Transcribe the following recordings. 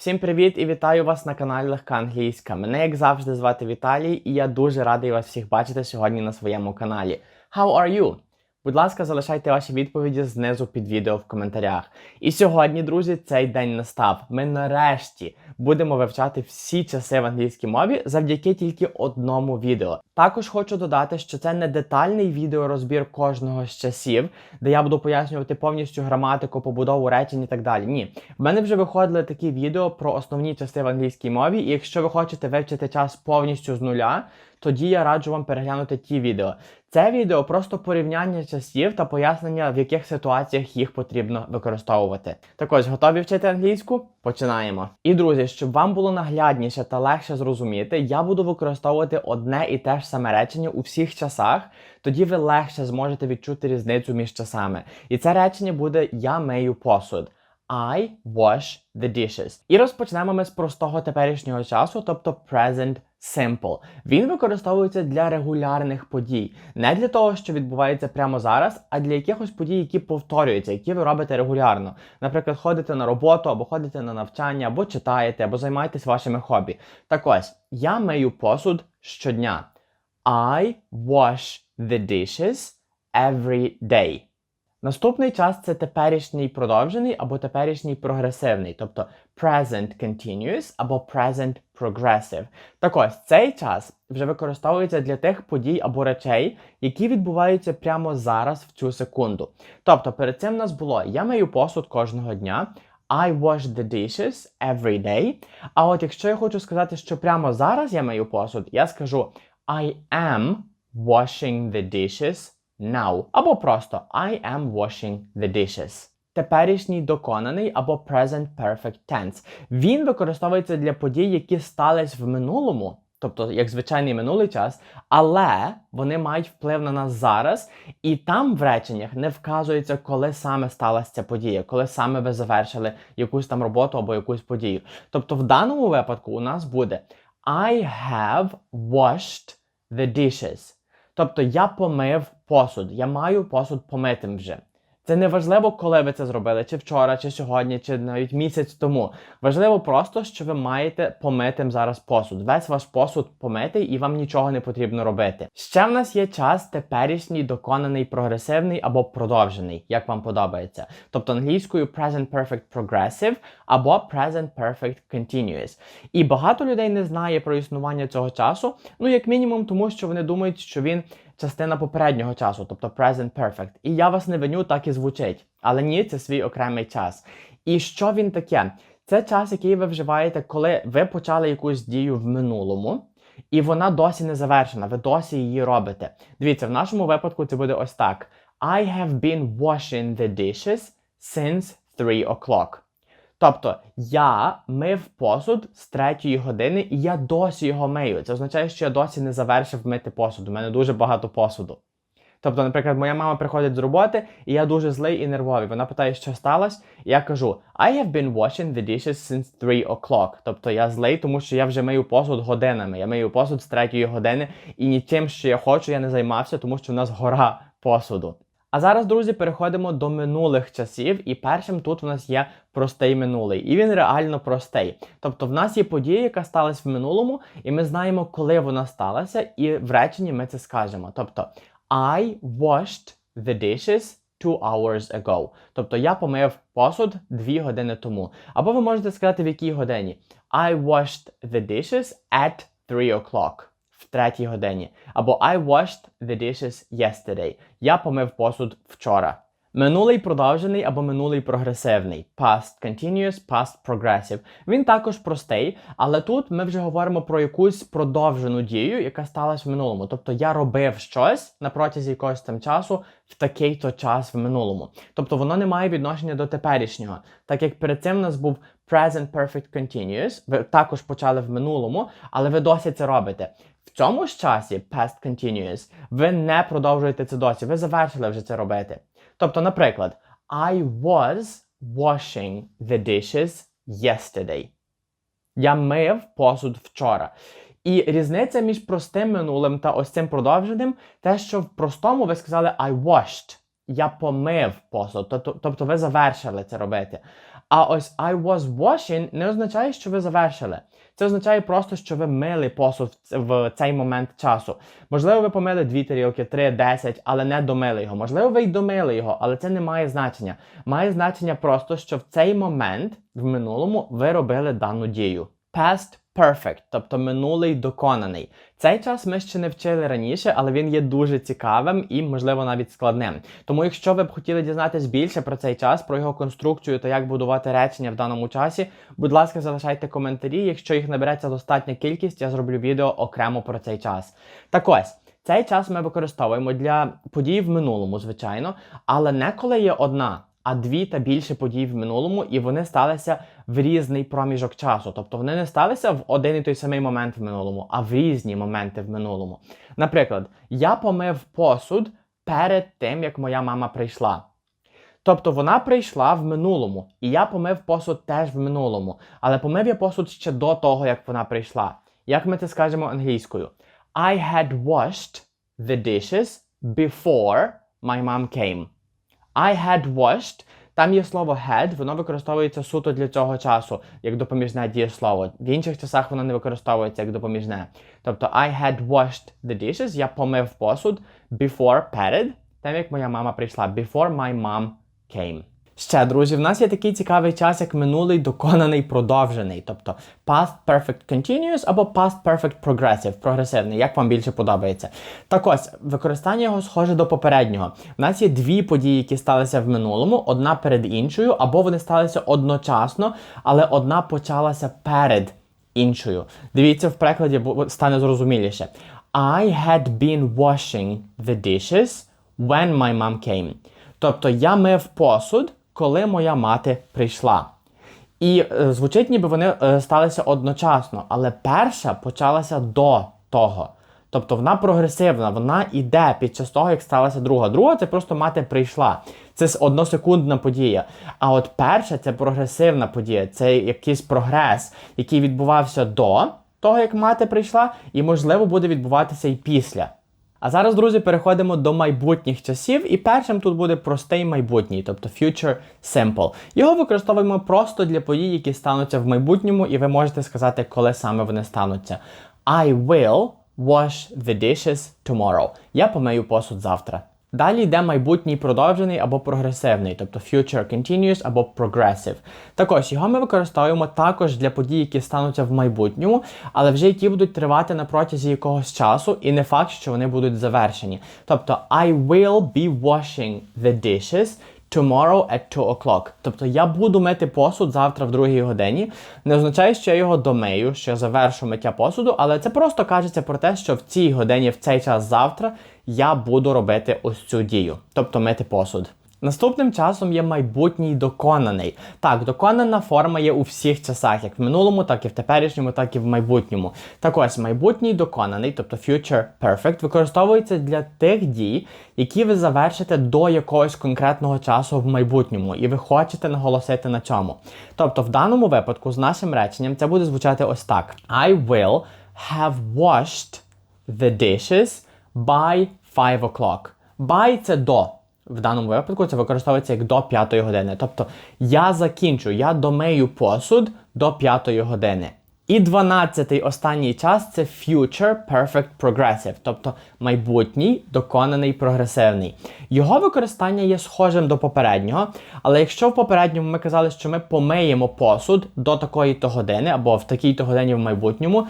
Всім привіт і вітаю вас на каналі Легка Англійська. Мене, як завжди, звати Віталій, і я дуже радий вас всіх бачити сьогодні на своєму каналі. How are you? Будь ласка, залишайте ваші відповіді знизу під відео в коментарях. І сьогодні, друзі, цей день настав. Ми нарешті будемо вивчати всі часи в англійській мові завдяки тільки одному відео. Також хочу додати, що це не детальний відеорозбір кожного з часів, де я буду пояснювати повністю граматику, побудову речень і так далі. Ні, в мене вже виходили такі відео про основні часи в англійській мові, і якщо ви хочете вивчити час повністю з нуля, тоді я раджу вам переглянути ті відео. Це відео просто порівняння часів та пояснення, в яких ситуаціях їх потрібно використовувати. Так ось, готові вчити англійську? Починаємо. І друзі, щоб вам було наглядніше та легше зрозуміти, я буду використовувати одне і те ж саме речення у всіх часах. Тоді ви легше зможете відчути різницю між часами. І це речення буде Я мию посуд. I wash the dishes. І розпочнемо ми з простого теперішнього часу, тобто present simple. Він використовується для регулярних подій, не для того, що відбувається прямо зараз, а для якихось подій, які повторюються, які ви робите регулярно. Наприклад, ходите на роботу, або ходите на навчання, або читаєте, або займаєтесь вашими хобі. Так ось, я мию посуд щодня. I wash the dishes every day. Наступний час це теперішній продовжений або теперішній прогресивний, тобто present continuous або present progressive. Так ось цей час вже використовується для тих подій або речей, які відбуваються прямо зараз в цю секунду. Тобто перед цим в нас було я мию посуд кожного дня. I wash the dishes every day. А от якщо я хочу сказати, що прямо зараз я мию посуд, я скажу I am washing the dishes now. Або просто I am washing the dishes. Теперішній доконаний або present perfect tense. Він використовується для подій, які стались в минулому, тобто як звичайний минулий час, але вони мають вплив на нас зараз, і там в реченнях не вказується, коли саме сталася ця подія, коли саме ви завершили якусь там роботу або якусь подію. Тобто, в даному випадку у нас буде I have washed the dishes. Тобто я помив посуд, я маю посуд помитим вже. Це не важливо, коли ви це зробили, чи вчора, чи сьогодні, чи навіть місяць тому. Важливо просто, що ви маєте помитим зараз посуд. Весь ваш посуд помитий і вам нічого не потрібно робити. Ще в нас є час теперішній, доконаний, прогресивний або продовжений, як вам подобається. Тобто англійською present perfect progressive або present perfect continuous. І багато людей не знає про існування цього часу, ну як мінімум, тому що вони думають, що він частина попереднього часу, тобто present perfect. І я вас не виню, так і звучить. Але ні, це свій окремий час. І що він таке? Це час, який ви вживаєте, коли ви почали якусь дію в минулому, і вона досі не завершена, ви досі її робите. Дивіться, в нашому випадку це буде ось так: I have been washing the dishes since 3 o'clock. Тобто я мив посуд з третьої години, і я досі його мию. Це означає, що я досі не завершив мити посуд. У мене дуже багато посуду. Тобто, наприклад, моя мама приходить з роботи, і я дуже злий і нервовий. Вона питає, що сталося, і я кажу: I have been washing the dishes since 3 o'clock. Тобто я злий, тому що я вже мию посуд годинами. Я мию посуд з третьої години, і нічим, що я хочу, я не займався, тому що в нас гора посуду. А зараз, друзі, переходимо до минулих часів, і першим тут в нас є простий минулий, і він реально простий. Тобто, в нас є подія, яка сталася в минулому, і ми знаємо, коли вона сталася, і в реченні ми це скажемо. Тобто, I washed the dishes two hours ago. Тобто я помив посуд дві години тому. Або ви можете сказати, в якій годині. I washed the dishes at 3 o'clock в третій годині. Або I washed the dishes yesterday. Я помив посуд вчора. Минулий продовжений або минулий прогресивний. Past continuous, past progressive. Він також простий, але тут ми вже говоримо про якусь продовжену дію, яка сталася в минулому. Тобто я робив щось на протязі якогось там часу в такий-то час в минулому. Тобто воно не має відношення до теперішнього. Так як перед цим у нас був present perfect continuous, ви також почали в минулому, але ви досі це робите. В цьому ж часі past continuous, ви не продовжуєте це досі, ви завершили вже це робити. Тобто, наприклад, I was washing the dishes yesterday. Я мив посуд вчора. І різниця між простим минулим та ось цим продовженим, те, що в простому ви сказали I washed. Я помив посуд. Тобто ви завершили це робити. А ось I was washing не означає, що ви завершили. Це означає просто, що ви мили посуд в цей момент часу. Можливо, ви помили дві тарілки, три, десять, але не домили його. Можливо, ви й домили його, але це не має значення. Має значення просто, що в цей момент в минулому ви робили дану дію. Past perfect, тобто минулий доконаний. Цей час ми ще не вчили раніше, але він є дуже цікавим і, можливо, навіть складним. Тому, якщо ви б хотіли дізнатись більше про цей час, про його конструкцію та як будувати речення в даному часі, будь ласка, залишайте коментарі. Якщо їх набереться достатня кількість, я зроблю відео окремо про цей час. Так ось. Цей час ми використовуємо для подій в минулому, звичайно, але не коли є одна, а дві та більше подій в минулому, і вони сталися в різний проміжок часу. Тобто вони не сталися в один і той самий момент в минулому, а в різні моменти в минулому. Наприклад, я помив посуд перед тим, як моя мама прийшла. Тобто вона прийшла в минулому, і я помив посуд теж в минулому. Але помив я посуд ще до того, як вона прийшла. Як ми це скажемо англійською? I had washed the dishes before my mom came. I had washed. Там є слово had, воно використовується суто для цього часу, як допоміжне дієслово. В інших часах воно не використовується як допоміжне. Тобто I had washed the dishes, я помив посуд before перед, тим як моя мама прийшла. Before my mom came. Ще, друзі, в нас є такий цікавий час, як минулий доконаний продовжений, тобто past perfect continuous або past perfect progressive, прогресивний, як вам більше подобається. Так ось, використання його схоже до попереднього. У нас є дві події, які сталися в минулому, одна перед іншою, або вони сталися одночасно, але одна почалася перед іншою. Дивіться, в прикладі стане зрозуміліше. I had been washing the dishes when my mom came. Тобто я мив посуд, коли моя мати прийшла. І е, звучить, ніби вони е, сталися одночасно, але перша почалася до того. Тобто вона прогресивна, вона йде під час того, як сталася друга. Друга це просто мати прийшла. Це односекундна подія. А от перша це прогресивна подія, це якийсь прогрес, який відбувався до того, як мати прийшла, і, можливо, буде відбуватися і після. А зараз, друзі, переходимо до майбутніх часів, і першим тут буде простий майбутній, тобто future simple. Його використовуємо просто для подій, які стануться в майбутньому, і ви можете сказати, коли саме вони стануться. I will wash the dishes tomorrow. Я помию посуд завтра. Далі йде майбутній продовжений або прогресивний, тобто future continuous або progressive. Також його ми використовуємо також для подій, які стануться в майбутньому, але вже які будуть тривати на протязі якогось часу, і не факт, що вони будуть завершені. Тобто I will be washing the dishes tomorrow at 2 o'clock. Тобто я буду мити посуд завтра в другій годині. Не означає, що я його домию, що я завершу миття посуду, але це просто кажеться про те, що в цій годині, в цей час завтра, я буду робити ось цю дію, тобто мити посуд. Наступним часом є майбутній доконаний. Так, доконана форма є у всіх часах, як в минулому, так і в теперішньому, так і в майбутньому. Так ось, майбутній доконаний, тобто future perfect, використовується для тих дій, які ви завершите до якогось конкретного часу в майбутньому, і ви хочете наголосити на цьому. Тобто, в даному випадку з нашим реченням це буде звучати ось так: I will have washed the dishes by 5 o'clock. By це до. В даному випадку це використовується як до 5 години. Тобто я закінчу, я домию посуд до 5 години. І 12-й останній час це future perfect progressive, тобто майбутній доконаний прогресивний. Його використання є схожим до попереднього, але якщо в попередньому ми казали, що ми помиємо посуд до такої-то години або в такій-то годині в майбутньому,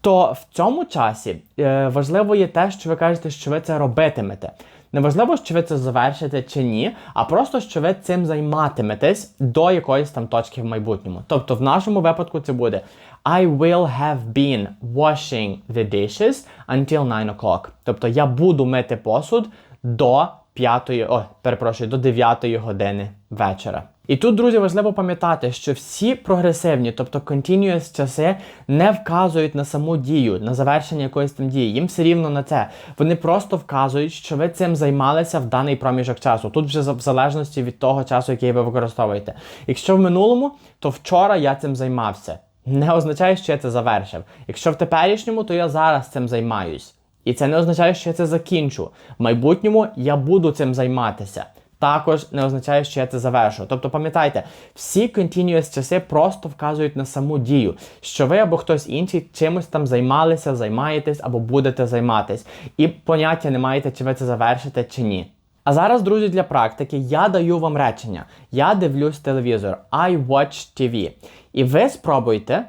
то в цьому часі е, важливо є те, що ви кажете, що ви це робитимете. Неважливо, що ви це завершите чи ні, а просто що ви цим займатиметесь до якоїсь там точки в майбутньому. Тобто, в нашому випадку це буде I will have been washing the dishes until 9 o'clock. Тобто я буду мити посуд до 5, о, перепрошую, до 9 години вечора. І тут, друзі, важливо пам'ятати, що всі прогресивні, тобто continuous часи, не вказують на саму дію, на завершення якоїсь там дії. Їм все рівно на це. Вони просто вказують, що ви цим займалися в даний проміжок часу. Тут вже в залежності від того часу, який ви використовуєте. Якщо в минулому, то вчора я цим займався. Не означає, що я це завершив. Якщо в теперішньому, то я зараз цим займаюсь. І це не означає, що я це закінчу. В майбутньому я буду цим займатися. також не означає, що я це завершу. Тобто пам'ятайте, всі continuous часи просто вказують на саму дію, що ви або хтось інший чимось там займалися, займаєтесь або будете займатись. І поняття не маєте, чи ви це завершите, чи ні. А зараз, друзі, для практики я даю вам речення. Я дивлюсь телевізор. I watch TV. І ви спробуйте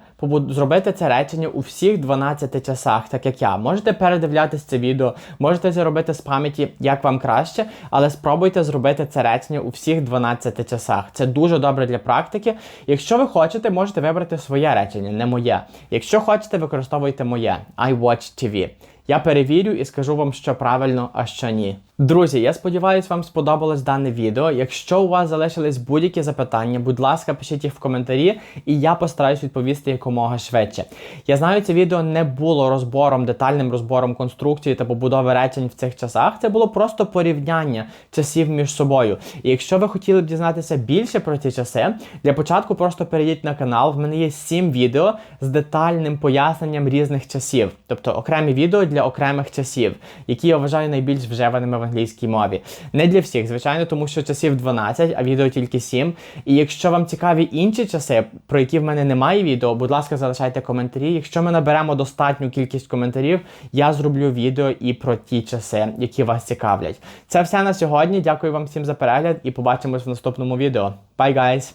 зробити це речення у всіх 12 часах, так як я. Можете передивлятись це відео, можете це робити з пам'яті, як вам краще, але спробуйте зробити це речення у всіх 12 часах. Це дуже добре для практики. Якщо ви хочете, можете вибрати своє речення, не моє. Якщо хочете, використовуйте моє I watch TV. Я перевірю і скажу вам, що правильно, а що ні. Друзі, я сподіваюся, вам сподобалось дане відео. Якщо у вас залишились будь-які запитання, будь ласка, пишіть їх в коментарі, і я постараюсь відповісти якомога швидше. Я знаю, це відео не було розбором, детальним розбором конструкції та побудови речень в цих часах. Це було просто порівняння часів між собою. І якщо ви хотіли б дізнатися більше про ці часи, для початку просто перейдіть на канал. В мене є 7 відео з детальним поясненням різних часів, тобто окремі відео для окремих часів, які я вважаю найбільш вживаними англійській мові. Не для всіх, звичайно, тому що часів 12, а відео тільки 7. І якщо вам цікаві інші часи, про які в мене немає відео, будь ласка, залишайте коментарі. Якщо ми наберемо достатню кількість коментарів, я зроблю відео і про ті часи, які вас цікавлять. Це все на сьогодні. Дякую вам всім за перегляд і побачимось в наступному відео. Bye, guys!